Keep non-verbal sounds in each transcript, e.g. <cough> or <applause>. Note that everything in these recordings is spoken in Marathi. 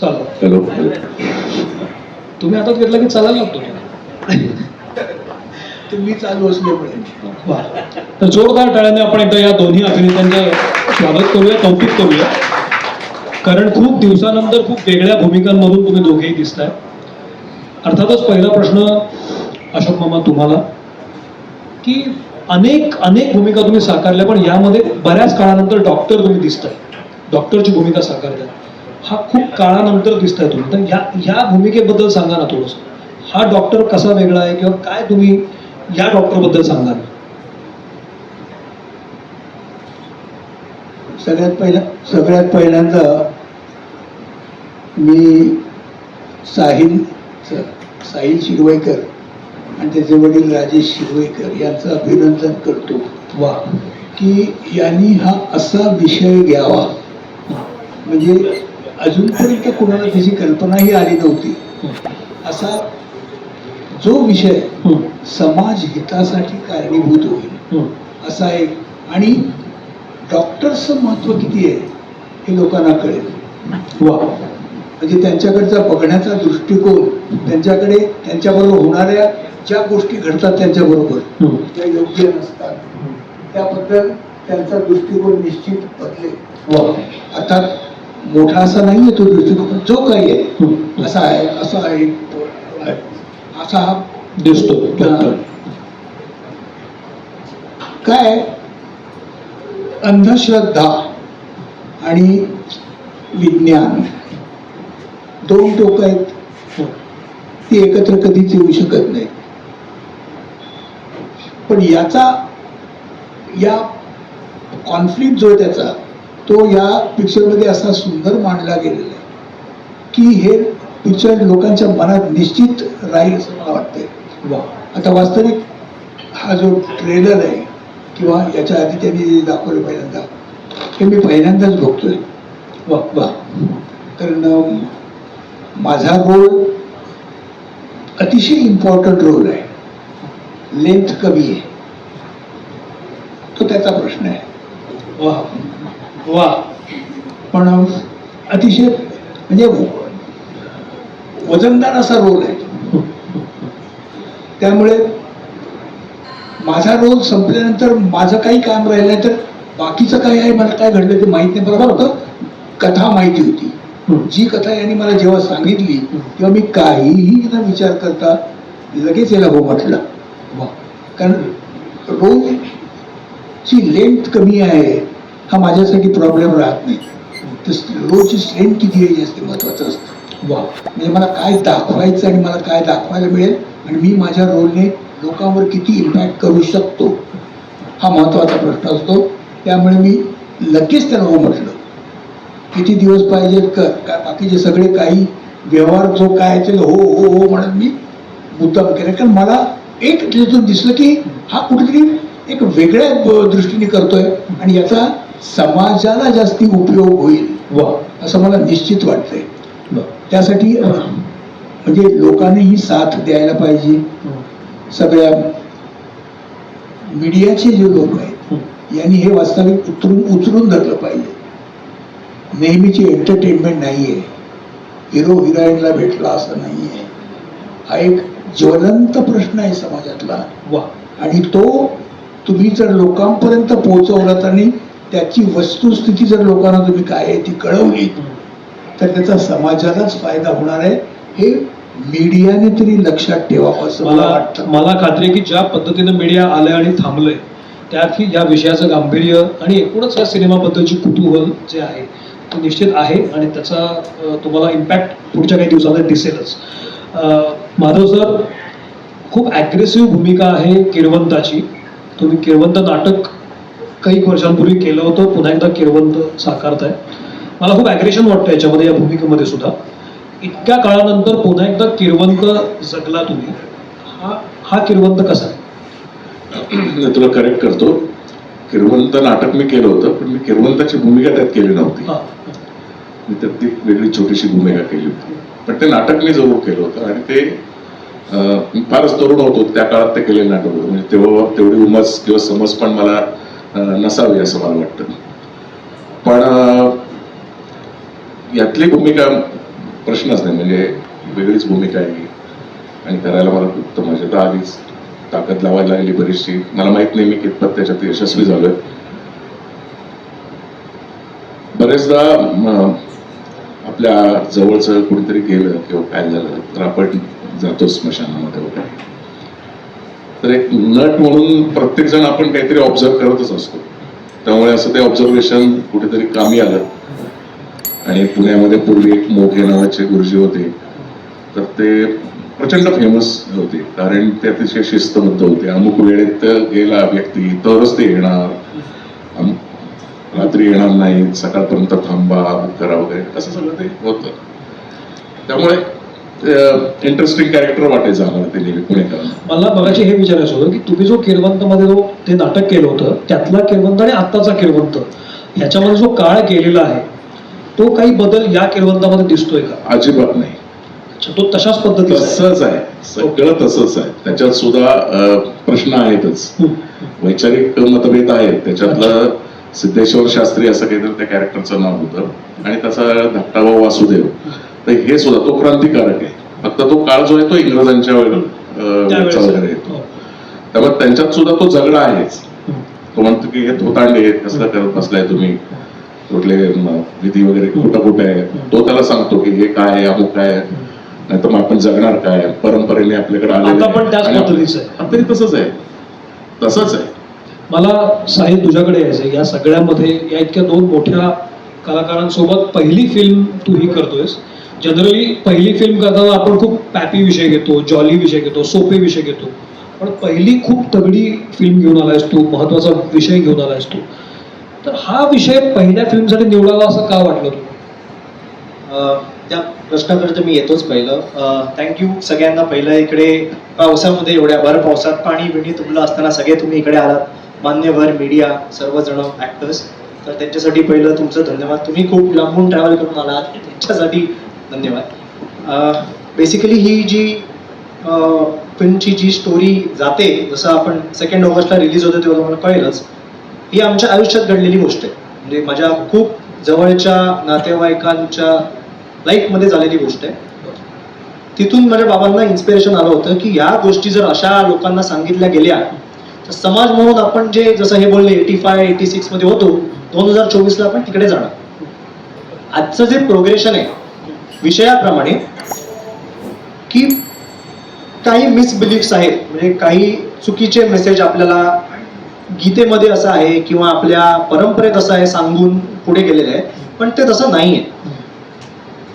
चालू हॅलो. तुम्ही हातात घेतला की चालायला लागतो. तुम्ही चालू असल्यामुळे वा. तर जोरदार टाळ्याने आपण एकदा या दोन्ही अभिनेत्यांचं स्वागत करूया कौतुक करूया. कारण खूप दिवसानंतर खूप वेगळ्या भूमिकांमधून तुम्ही दोघेही दिसताय. अर्थातच पहिला प्रश्न अशोक मामा तुम्हाला की अनेक अनेक भूमिका तुम्ही साकारल्या पण यामध्ये बऱ्याच काळानंतर डॉक्टर तुम्ही दिसताय. डॉक्टरची भूमिका साकारल्या हा खूप काळानंतर दिसताय तुम्ही. तर या या भूमिकेबद्दल सांगा ना थोडंसं. हा डॉक्टर कसा वेगळा आहे किंवा काय तुम्ही या डॉक्टरबद्दल सांगाल? सगळ्यात पहिला सगळ्यात पहिल्यांदा मी साहिल साहिल शिरवाईकर आणि त्याचे वडील राजेश शिरवाईकर यांचं अभिनंदन करतो. वा. की यांनी हा असा विषय घ्यावा. म्हणजे अजूनपर्यंत कुणाला त्याची कल्पनाही आली नव्हती. असा जो विषय समाज हितासाठी कारणीभूत होईल असा एक आणि डॉक्टर्सचं महत्त्व किती आहे हे लोकांना कळेल. वा. म्हणजे त्यांच्याकडचा बघण्याचा दृष्टिकोन त्यांच्याकडे त्यांच्याबरोबर होणाऱ्या ज्या गोष्टी घडतात त्यांच्याबरोबर त्या योग्य नसतात. त्याबद्दल त्यांचा दृष्टिकोन निश्चित बदलेल वा. आता मोठा असा नाही आहे तो दृष्टिकोन. जो काही आहे. असा आहे असा आहे असा हा दिसतो. काय अंधश्रद्धा आणि विज्ञान. दोन टोक आहेत. ती एकत्र कधीच येऊ शकत नाही. पण याचा या कॉन्फ्लिक्ट जो त्याचा तो या पिक्चरमध्ये असा सुंदर मांडला गेलेला आहे. की हे पिक्चर लोकांच्या मनात निश्चित राहील असं मला वाटतंय. वा आता वास्तविक हा जो ट्रेलर आहे किंवा याच्या आधी त्यांनी जे दाखवलं पहिल्यांदा हे मी पहिल्यांदाच बघतोय. वा वा कारण माझा रोल अतिशय इम्पॉर्टंट रोल आहे. लेंथ कमी आहे. तो त्याचा प्रश्न आहे. वा वा पण अतिशय म्हणजे वजनदार असा रोल आहे. त्यामुळे माझा रोल संपल्यानंतर माझं काही काम राहिलं नाही तर बाकीचं काय आहे मला काय घडलं ते माहीत नाही. बरोबर होतं कथा माहिती होती. जी कथा यांनी मला जेव्हा सांगितली तेव्हा मी काहीही न विचार करता लगेच याला हो म्हटलं. वा. कारण रोजची लेंथ कमी आहे. हा माझ्यासाठी प्रॉब्लेम राहत नाही. तर रोजची लेंथ किती आहे जास्त महत्वाचं असतं. वा म्हणजे मला काय दाखवायचं आणि मला काय दाखवायला मिळेल आणि मी माझ्या रोलने लोकांवर किती इम्पॅक्ट करू शकतो हा महत्त्वाचा प्रश्न असतो. त्यामुळे मी लगेच त्याला हो म्हटलं. किती दिवस पाहिजेत कर काय बाकीचे सगळे काही व्यवहार जो काय ते हो हो हो म्हणत मी मुद्दाम केलं. कारण मला एक त्याच्यातून दिसलं की हा कुठेतरी एक वेगळ्या दृष्टीने करतोय आणि याचा समाजाला जास्ती उपयोग होईल. वा असं मला निश्चित वाटतंय. त्यासाठी म्हणजे लोकांनीही साथ द्यायला पाहिजे. सगळ्या मीडियाचे जे लोक आहेत यांनी हे वास्तविक उतरून उचलून धरलं पाहिजे. नेहमीची एंटरटेनमेंट नाही आहे हिरो हिरोईनला भेटला असं नाही आहे हा एक ज्वलंत प्रश्न आहे समाजातला. वा. आणि तो तुम्ही जर लोकांपर्यंत पोहोचवलात आणि त्याची वस्तुस्थिती जर लोकांना तुम्ही काय आहे ती कळवली तर त्याचा समाजालाच फायदा होणार आहे. हे मीडियाने तरी लक्षात ठेवावं असं मला वाटतं. मला खात्री आहे की ज्या पद्धतीनं मीडिया आलंय आणि थांबलंय त्यातही या विषयाचं गांभीर्य आणि एकूणच या सिनेमाबद्दलची कुतूहल जे आहे ते निश्चित आहे आणि त्याचा तुम्हाला इम्पॅक्ट पुढच्या काही दिवसामध्ये दिसेलच. माधव सर खूप ॲग्रेसिव्ह भूमिका आहे किरवंताची. तुम्ही किरवंत नाटक काही वर्षांपूर्वी केलं होतं. पुन्हा एकदा किरवंत साकारताय. मला खूप ॲग्रेशन वाटतं याच्यामध्ये या भूमिकेमध्ये सुद्धा. इतक्या काळानंतर पुन्हा एकदा किरवंत जगला तुम्ही. हा हा किरवंत कसा आहे? मी तुला करेक्ट करतो. किरवंत नाटक मी केलं होतं पण मी किरवंताची भूमिका त्यात केली नव्हती. मी त्यात ती वेगळी छोटीशी भूमिका केली होती. पण ते नाटक मी जरूर केलं होतं आणि ते फारच तरुण होतो. त्या काळात ते केलेलं नाटक होतं. म्हणजे तेव्हा तेवढी उमज किंवा समज पण मला नसावी असं मला वाटतं. पण यातली भूमिका प्रश्नच नाही. म्हणजे वेगळीच भूमिका आहे आणि करायला मला खूप तर तर आलीच ताकद लावायला लागली बरीचशी. मला माहीत नाही मी कितपत त्याच्यात यशस्वी झालोय. बरेचदा आपल्या जवळचं कुणीतरी गेलं किंवा काय झालं तर आपण जातो स्मशानामध्ये वगैरे. तर एक नट म्हणून प्रत्येक जण आपण काहीतरी ऑब्झर्व करतच असतो. त्यामुळे असं ते ऑब्झर्वेशन कुठेतरी कामी आलं. आणि पुण्यामध्ये पूर्वी एक मोघे नावाचे गुरुजी होते. तर ते प्रचंड फेमस होते. कारण ते अतिशय शिस्तबद्ध होते. अमुक वेळेत गेला व्यक्ती तरच ते येणार. रात्री येणार नाही सकाळपर्यंत थांबा करा वगैरे असं सगळं ते होतं. त्यामुळे इंटरेस्टिंग कॅरेक्टर वाटायचं आम्हाला ते नेहमी पुणेकरांना मला बघायचे हे विचारायचं होतं की तुम्ही जो किरवंत मध्ये जो ते नाटक केलं होतं त्यातला किरवंत आणि आत्ताचा किरवंत ह्याच्यामध्ये जो काळ केलेला आहे तो काही बदल या किरवंतामध्ये दिसतोय का? अजिबात नाही. अच्छा, तो तशाच पद्धतीचा आहे. तसंच आहे. सगळं तसंच आहे. त्याच्यात सुद्धा प्रश्न आहेतच. वैचारिक मतभेद आहेत. त्याच्यातलं सिद्धेश्वर शास्त्री असं काहीतरी त्या कॅरेक्टरचं नाव होतं. आणि त्याचा धाकटा भाऊ वासुदेव. तर हे सुद्धा तो क्रांतिकारक आहे. फक्त तो काळ जो आहे तो इंग्रजांच्या वेळ अं, त्यावेळेस वेळचा वगैरे येतो हो. त्यामुळे त्यांच्यात सुद्धा तो झगडा आहेच. हम्म. तो म्हणतो की हे धोतांडे आहेत, कसलं करत बसलाय तुम्ही? कुठले विधी वगैरे कुठं कुठे आहे? तो त्याला सांगतो की हे काय आहे अमुक काय नाही तर मग आपण जगणार काय परंपरेने आपल्याकडे आता पण. आताही तसंच आहे. तसंच आहे. मला साहिल तुझ्याकडे यायचं या सगळ्यामध्ये या इतक्या दोन मोठ्या कलाकारांसोबत पहिली फिल्म तू ही करतोयस. जनरली पहिली फिल्म करताना आपण खूप पॅपी विषय घेतो जॉली विषय घेतो सोपे विषय घेतो. पण पहिली खूप तगडी फिल्म घेऊन आला असतो महत्त्वाचा विषय घेऊन आला असतो तर हा विषय पहिल्या फिल्मसाठी निवडावा असं का वाटलं तुला? त्या प्रश्नाकडे तर मी येतोच पहिलं. थँक्यू सगळ्यांना पहिलं इकडे पावसामध्ये एवढ्या भर पावसात पाणी बिणी तुंबलं असताना सगळे तुम्ही इकडे आलात. मान्यवर मीडिया सर्वजण ऍक्टर्स तर त्यांच्यासाठी पहिलं तुमचं धन्यवाद. तुम्ही खूप लांबून ट्रॅव्हल करून आलात. त्यांच्यासाठी धन्यवाद. बेसिकली ही जी फिल्मची जी स्टोरी जाते जसं आपण सेकंड ऑगस्टला रिलीज होते तेव्हा तुम्हाला कळेलच ही आमच्या आयुष्यात घडलेली गोष्ट आहे. म्हणजे माझ्या खूप जवळच्या नातेवाईकांच्या लाईफमध्ये झालेली गोष्ट आहे. तिथून माझ्या बाबांना इन्स्पिरेशन आलं होतं की या गोष्टी जर अशा लोकांना सांगितल्या गेल्या तर समाज म्हणून आपण जे जसं हे बोलले एटी फाय एटी सिक्समध्ये होतो दोन हजार चोवीसला आपण तिकडे जाणार. आजचं जे प्रोग्रेशन आहे विषयाप्रमाणे की काही मिसबिलीफ्स आहेत. म्हणजे काही चुकीचे मेसेज आपल्याला गीतेमध्ये असं आहे किंवा आपल्या परंपरेत असं आहे सांगून पुढे गेलेलं आहे पण ते तसं नाही आहे.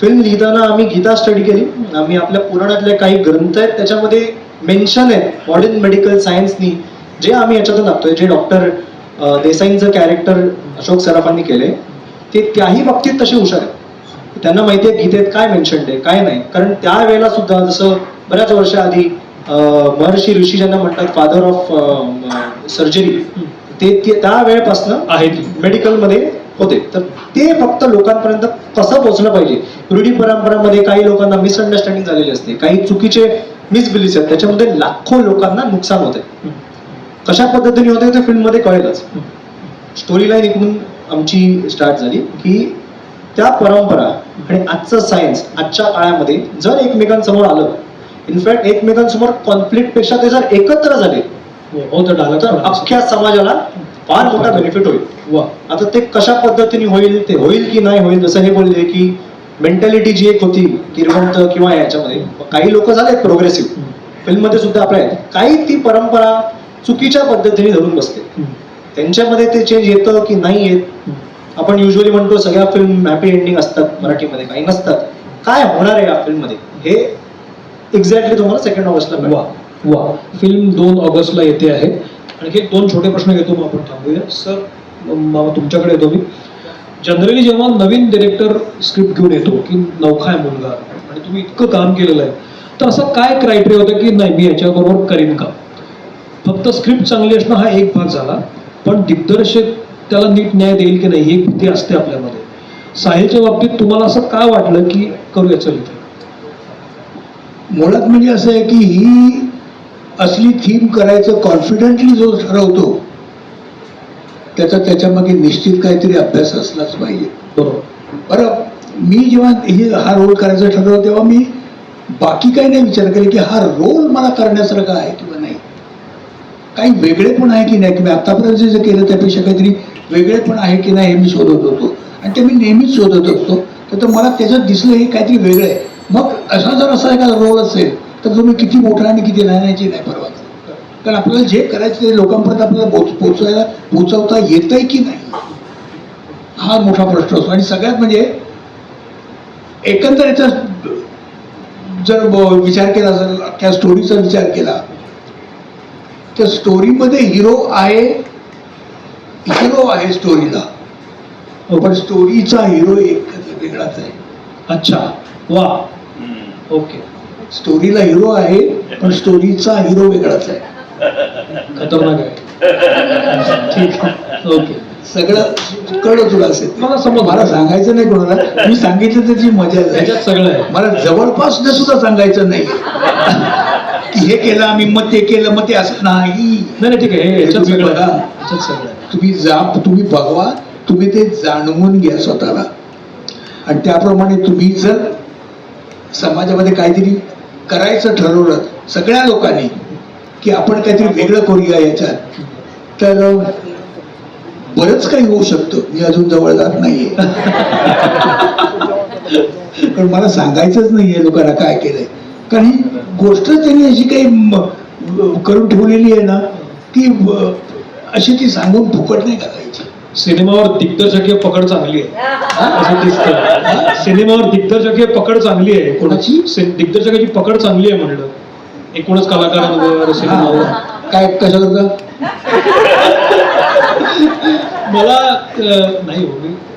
फिल्म लिहिताना आम्ही गीता स्टडी केली. आम्ही आपल्या पुराणातले काही ग्रंथ आहेत त्याच्यामध्ये मेन्शन आहेत मॉडर्न मेडिकल सायन्सनी जे आम्ही याच्यातून लागतोय जे डॉक्टर देसाईंचं कॅरेक्टर अशोक सराफांनी केले ते त्याही बाबतीत तसे हुशार आहेत. त्यांना माहिती आहे गीतेत काय मेन्शन आहे काय नाही. कारण त्यावेळेला सुद्धा जसं बऱ्याच वर्षा आधी अं, महर्षी ऋषी ज्यांना म्हणतात फादर ऑफ सर्जरी ते त्या वेळेपासनं आहे ती मेडिकलमध्ये होते. तर ते फक्त लोकांपर्यंत कसं पोहोचलं पाहिजे? रूढी परंपरामध्ये काही लोकांना मिसअंडरस्टँडिंग झालेली असते. काही चुकीचे मिसबिलीफ आहेत. त्याच्यामध्ये लाखो लोकांना नुकसान होते कशा पद्धतीने होते ते फिल्ममध्ये कळेलच. स्टोरी लाईन इकडून आमची स्टार्ट झाली की त्या परंपरा आणि आजचं सायन्स आजच्या काळामध्ये जर एकमेकांसमोर आलं इनफॅक्ट एकमेकांसमोर कॉन्फ्लिक्टपेक्षा ते जर एकत्र झाले हो तर अख्ख्या समाजाला फार मोठा बेनिफिट होईल. वा. आता ते कशा पद्धतीने होईल ते होईल की नाही होईल जसं हे बोलले की मेंटॅलिटी जी एक होती किरवंत किंवा याच्यामध्ये काही लोक झाले प्रोग्रेसिव्ह फिल्ममध्ये सुद्धा आपल्या आहेत. काही ती परंपरा चुकीच्या पद्धतीने धरून बसते. त्यांच्यामध्ये ते चेंज येतं की नाही येत? आपण युजली म्हणतो सगळ्या फिल्म हॅपी एंडिंग असतात मराठीमध्ये. काही नसतात. काय होणार आहे या फिल्ममध्ये हे एक्झॅक्टली तुम्हाला सेकंड ऑगस्टला वा वा. फिल्म दोन ऑगस्टला येते आहे. आणखी एक दोन छोटे प्रश्न घेतो मग आपण. थांबूया. सर तुमच्याकडे येतो मी. जनरली जेव्हा नवीन डिरेक्टर स्क्रिप्ट घेऊन येतो की नौखा आहे मुलगा आणि तुम्ही इतकं काम केलेलं आहे तर असं काय क्रायटेरिया होतं की नाही मी याच्याबरोबर करीन का? फक्त स्क्रिप्ट चांगली असणं हा एक भाग झाला पण दिग्दर्शक त्याला नीट न्याय देईल की नाही ही एक भीती असते आपल्यामध्ये. साहिलच्या बाबतीत तुम्हाला असं का वाटलं की करूया चल इथे. मुळात म्हणजे असं आहे की ही असली थीम करायचं कॉन्फिडेंटली जो ठरवतो त्याचा त्याच्यामागे निश्चित काहीतरी अभ्यास असलाच पाहिजे. बरोबर. बरं मी जेव्हा हे हा रोल करायचं ठरवलं तेव्हा मी बाकी काही नाही विचार केला की हा रोल मला करण्यासारखा आहे किंवा काही वेगळे पण आहे की नाही? की मी आतापर्यंत जे केलं त्यापेक्षा काहीतरी वेगळे पण आहे की नाही हे मी शोधत होतो. आणि ते मी नेहमीच शोधत असतो. तर मला त्याच्यात दिसलं हे काहीतरी वेगळं आहे. मग असा जर असा एखादा रोल असेल तर तुम्ही किती मोठा आणि किती लहान याची नाही परवा कारण आपल्याला जे करायचं ते लोकांपर्यंत आपल्याला पोच पोचवायला पोचवता येतंय की नाही? हा मोठा प्रश्न असतो. आणि सगळ्यात म्हणजे एकंदर याचा जर विचार केला जर त्या स्टोरीचा विचार केला त्या स्टोरीमध्ये हिरो आहे हिरो आहे स्टोरीला पण स्टोरीचा हिरो एक वेगळाच आहे. अच्छा वा. ओके स्टोरीला हिरो आहे पण स्टोरीचा हिरो वेगळाच आहे. खतरनाक आहे. ठीक. आहे ओके सगळं कळलं तुला असेल. मला समजलं. मला सांगायचं नाही कोणाला. मी सांगितलं त्याची मजा त्याच्यात सगळं आहे. मला जवळपास सुद्धा सांगायचं नाही. हे केलं आम्ही मग ते केलं मग ते असं नाही. नाही ठीक आहे. हे याच्यात तुम्ही सगळं बघा. आहे. याच्यात सगळं आहे. तुम्ही जा तुम्ही बघवा तुम्ही ते जाणवून घ्या स्वतःला. आणि त्याप्रमाणे तुम्ही जर समाजामध्ये काहीतरी करायचं ठरवलं सगळ्या लोकांनी की आपण काहीतरी वेगळं करूया याच्यात तर बरंच काही होऊ शकतं. मी अजून जवळ जात नाहीये. <laughs> पण मला सांगायचंच नाहीये लोकांना काय केलंय. कारण गोष्ट त्यांनी अशी काही करून ठेवलेली आहे ना की अशी ती सांगून फुकट नाही करायची सिनेमावर दिग्दर्शकीय पकड चांगली आहे. असं दिसतं. सिनेमावर दिग्दर्शकीय पकड चांगली आहे. कोणाची? दिग्दर्शकाची पकड चांगली आहे म्हणलं. एकूणच कलाकारांवर सिनेमावर. काय कशाकरता <laughs> मला अं, नाही हो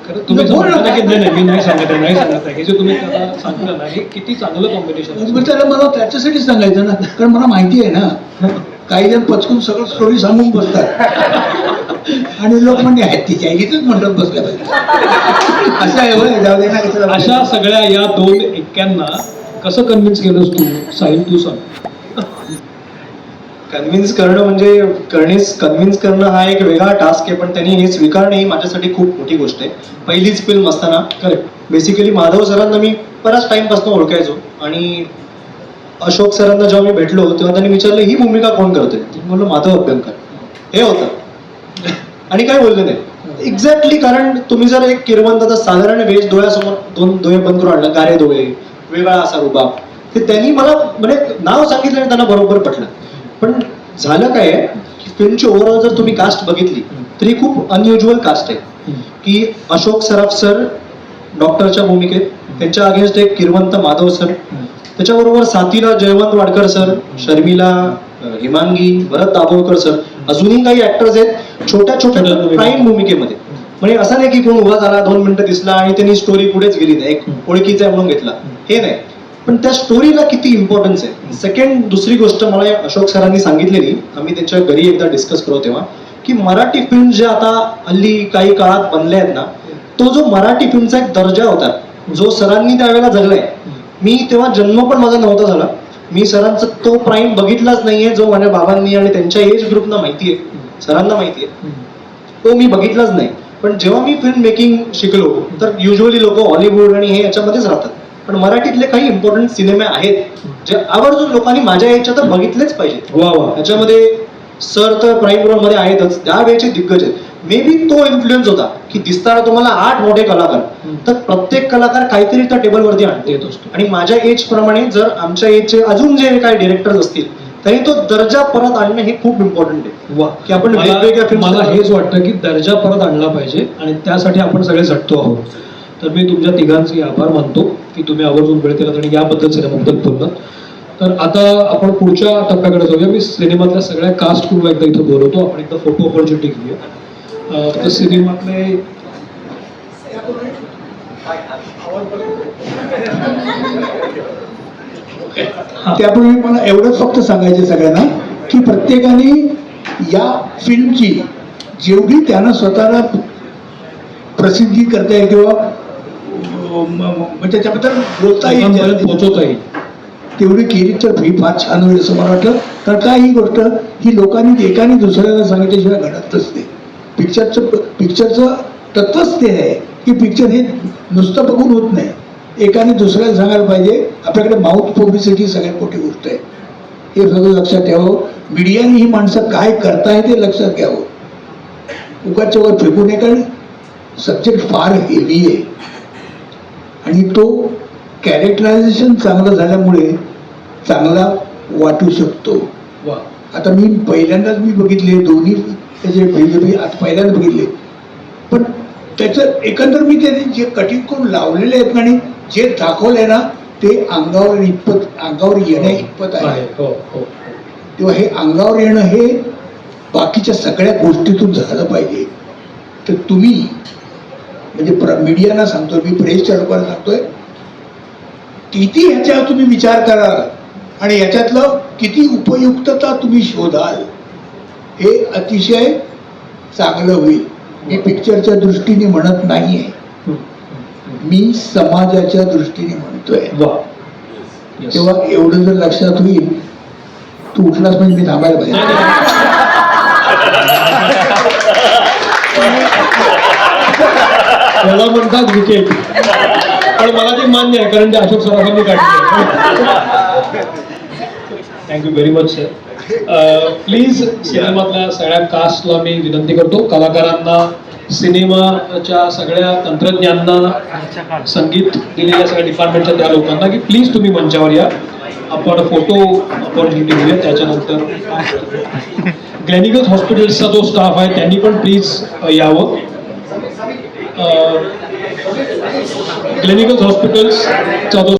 तुम्ही. सांगता की नाही नाही मी नाही सांगत आहे नाही सांगत आहे. हे जे तुम्ही आता सांगता ना हे किती चांगलं कॉम्बिनेशन त्याला मला त्याच्यासाठीच सांगायचं ना कारण मला माहिती आहे ना काही जण पचकून सगळं स्टोरी सांगून बसतात. आणि लोक म्हणजे आहेत तिच्या इथेच म्हणतात बसल्या पाहिजे असं आहे जाऊ दे ना कशाला अशा सगळ्या या दोन एक्क्यांना कसं कन्व्हिन्स केलंस तू? साहिल तू सांग. कन्व्हिन्स करणं म्हणजे करणेच कन्व्हिन्स करणं हा एक वेगळा टास्क आहे पण त्यांनी हे स्वीकारणे ही माझ्यासाठी खूप मोठी गोष्ट आहे. पहिलीच फिल्म असताना करेक्ट बेसिकली माधव सरांना मी बराच टाइमपासून ओळखायचो आणि अशोक सरांना जेव्हा मी भेटलो तेव्हा त्यांनी विचारलं ही भूमिका कोण करतोय मी म्हणलो माधव अभ्यंकर. हे होतं. <laughs> आणि काय बोलले नाही. एक्झॅक्टली कारण तुम्ही जर एक किरवंताचा साधारण वेश डोळ्यासमोर दोन डोळे बंद करून आणलं गारे डोळे वेगळा असा रुबाब. ते त्यांनी मला म्हणजे नाव सांगितलं आणि त्यांना बरोबर पटलं. पण झालं काय की फिल्मची ओव्हरऑल जर तुम्ही कास्ट बघितली तरी खूप अनयुज्युअल कास्ट आहे. की अशोक सराफ सर डॉक्टरच्या भूमिकेत त्यांच्या अगेन्स्ट एक किरवंत माधव सर त्याच्याबरोबर साथीला जयवंत वाडकर सर शर्मिला हिमांगी भरत दाभोळकर सर अजूनही काही ऍक्टर्स आहेत छोट्या छोट्या. प्राईम भूमिकेमध्ये. म्हणजे असं नाही की कोण उभा झाला दोन मिनिटं दिसला आणि त्यांनी स्टोरी पुढेच गेली नाही एक ओळखीचा म्हणून घेतला. हे नाही. पण त्या स्टोरीला किती इम्पॉर्टन्स आहे? सेकंड दुसरी गोष्ट मला अशोक सरांनी सांगितलेली आम्ही त्यांच्या घरी एकदा डिस्कस करू तेव्हा की मराठी फिल्म जे आता हल्ली काही काळात बनल्या आहेत ना तो जो मराठी फिल्मचा एक दर्जा होता जो सरांनी त्यावेळेला जगलाय मी तेव्हा जन्म पण माझा नव्हता झाला. मी सरांचा तो प्राईम बघितलाच नाहीये जो माझ्या बाबांनी आणि त्यांच्या एज ग्रुपना माहिती आहे सरांना माहिती आहे तो मी बघितलाच नाही. पण जेव्हा मी फिल्म मेकिंग शिकलो तर युजली लोक हॉलिवूड आणि हे याच्यामध्येच राहतात. पण मराठीतले काही इम्पॉर्टंट सिनेमे आहेत जे आवर्जून लोकांनी माझ्या याच्या तर बघितलेच पाहिजेत. वा वा. त्याच्यामध्ये सर तर प्राईम रोलमध्ये आहेतच त्यावेळेचे दिग्गज आहेत. मे बी तो इन्फ्लुएन्स होता की दिसताना तुम्हाला आठ मोठे कलाकार तर प्रत्येक कलाकार काहीतरी त्या टेबलवरती आणते. देत असतो. आणि माझ्या एज प्रमाणे जर आमच्या एजचे अजून जे काही डिरेक्टर्स असतील तरी तो दर्जा परत आणणं हे खूप इम्पॉर्टंट आहे. वा. की आपण मला- वेगवेगळ्या मला. हेच वाटतं की दर्जा परत आणला पाहिजे आणि त्यासाठी आपण सगळे झटतो आहोत. तर मी तुमच्या तिघांचे आभार मानतो की तुम्ही आवर्जून वेळ केला आणि याबद्दल सिनेमाबद्दल बोललात तर आता आपण पुढच्या टप्प्याकडे जाऊया. मी सिनेमातल्या सगळ्या कास्ट क्रूला एकदा इथं बोलवतो. आपण एकदा फोटो ऑपॉर्च्युनिटी घेऊया. तर सिनेमातले हा. त्यापूर्वी मला एवढंच फक्त सांगायचं सगळ्यांना की प्रत्येकाने या फिल्मची जेवढी त्यानं स्वतःला प्रसिद्धी करता येईल किंवा म्हणजे त्याच्याबद्दल बोलता येईल पोहोचवता येईल. तेवढी केली तर ही फार छान होईल असं मला वाटलं. कारण काय ही गोष्ट ही लोकांनी एकाने दुसऱ्याला सांगितल्याशिवाय घडत नसते पिक्चरचं पिक्चरचं तत्वच ते आहे की पिक्चर हे नुसतं बघून होत नाही. एकाने दुसऱ्याला सांगायला पाहिजे आपल्याकडे माउथ पब्लिसिटी सगळ्यात मोठी गोष्ट आहे. हे सगळं लक्षात ठेवावं. मीडियाने ही माणसं काय करताय ते लक्षात घ्यावं. उगाच्या वर फेकू नये कारण सब्जेक्ट फार हेवी आहे. आणि तो कॅरेक्टरायझेशन चांगलं झाल्यामुळे चांगला वाटू शकतो. वा. आता मी पहिल्यांदाच मी बघितले दोन्ही त्याचे पहिले मी आता पहिल्यांदा बघितले. पण त्याचं एकंदर मी त्याने जे कटिंग करून लावलेले आहेत ना आणि जे दाखवलंय ना ते अंगावर इतपत अंगावर येण्या इतपत आहे. आहे हो हो. तेव्हा हे अंगावर येणं हे बाकीच्या सगळ्या गोष्टीतून झालं पाहिजे. तर तुम्ही म्हणजे प्र मीडियाना सांगतोय मी प्रेसच्या लोकांना सांगतोय किती ह्याच्यावर तुम्ही विचार कराल आणि याच्यातलं किती उपयुक्तता तुम्ही शोधाल हे अतिशय चांगलं होईल मी पिक्चरच्या दृष्टीने म्हणत नाहीये. मी समाजाच्या दृष्टीने म्हणतोय. तेव्हा एवढं जर लक्षात होईल तू उठलास म्हणजे मी थांबायला पाहिजे. <laughs> त्याला म्हणतात विकेट पण मला ते मान्य आहे कारण ते अशोक सराफांनी काढले thank you very much sir please सिनेमातल्या सगळ्या कास्टला मी विनंती करतो. कलाकारांना सिनेमाच्या सगळ्या तंत्रज्ञांना संगीत दिलेल्या सगळ्या डिपार्टमेंटच्या त्या लोकांना की प्लीज तुम्ही मंचावर या. आपण फोटो ऑपॉर्च्युनिटी घेऊया त्याच्यानंतर ग्लॅनिकल हॉस्पिटल्सचा जो स्टाफ आहे त्यांनी पण प्लीज यावं. ग्लॅनिकल हॉस्पिटल्सचा जो